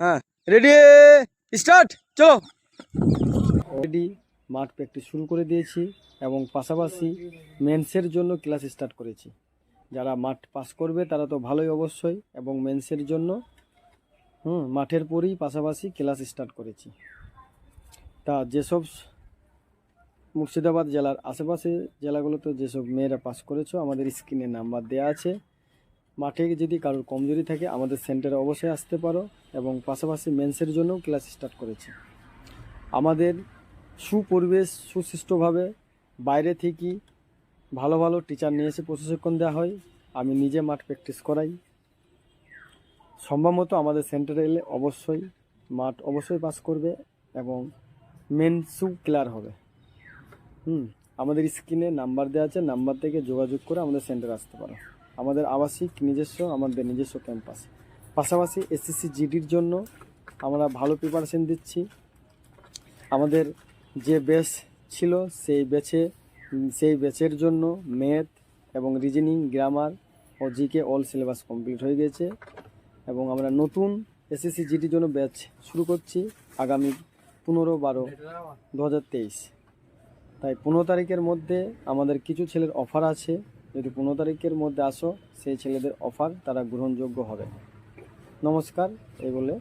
হ্যাঁ ready start চলো। Ready মাঠ প্র্যাকটিস শুরু করে দিয়েছি এবং পাশাপাশি মেন্সের জন্য ক্লাস স্টার্ট করেছি। যারা মাঠ পাস করবে, তারা তো ভালোই অবশ্যই এবং মেন্সের জন্য, হুম, মাঠের পরেই পাশাপাশি ক্লাস স্টার্ট করেছি। তা যেসব মুর্শিদাবাদ জেলার আশেপাশে জেলাগুলোতে যেসব মেয়েরা পাস করেছ, আমাদের স্ক্রিনে নাম্বার দেওয়া আছে। মাঠে যদি কারোর কমজোরি থাকে, আমাদের সেন্টারে অবশ্যই আসতে পারো এবং পাশাপাশি মেন্সের জন্যও ক্লাস স্টার্ট করেছি। আমাদের সুপরিবেশ, সুশিষ্টভাবে বাইরে থেকে ভালো ভালো টিচার নিয়ে এসে প্রশিক্ষণ দেওয়া হয়। আমি নিজে মাঠ প্র্যাকটিস করাই। সম্ভব মতো আমাদের সেন্টারে এলে অবশ্যই মাঠ অবশ্যই পাস করবে এবং মেন্সু ক্লিয়ার হবে। হুম। আমাদের স্ক্রিনে নাম্বার দেওয়া আছে, নাম্বার থেকে যোগাযোগ করে আমাদের সেন্টারে আসতে পারো। আমাদের আবাসিক, নিজস্ব, আমাদের নিজস্ব ক্যাম্পাস। পাশাপাশি এসএসসি জিডির জন্য আমরা ভালো প্রিপারেশন দিচ্ছি। আমাদের যে ব্যাচ ছিল, সেই ব্যাচে সেই ব্যাচের জন্য ম্যাথ এবং রিজনিং গ্রামার ও জিকে অল সিলেবাস কমপ্লিট হয়ে গেছে। এবং আমরা নতুন এসএসসি জিডির জন্য ব্যাচ শুরু করছি আগামী পনেরো বারো দু তাই পনেরো তারিখের মধ্যে আমাদের কিছু ছেলের অফার আছে। যদি পনেরো তারিখের মধ্যে আসো, সেই ছেলেদের অফার তারা গ্রহণযোগ্য হবে। নমস্কার, এই বলে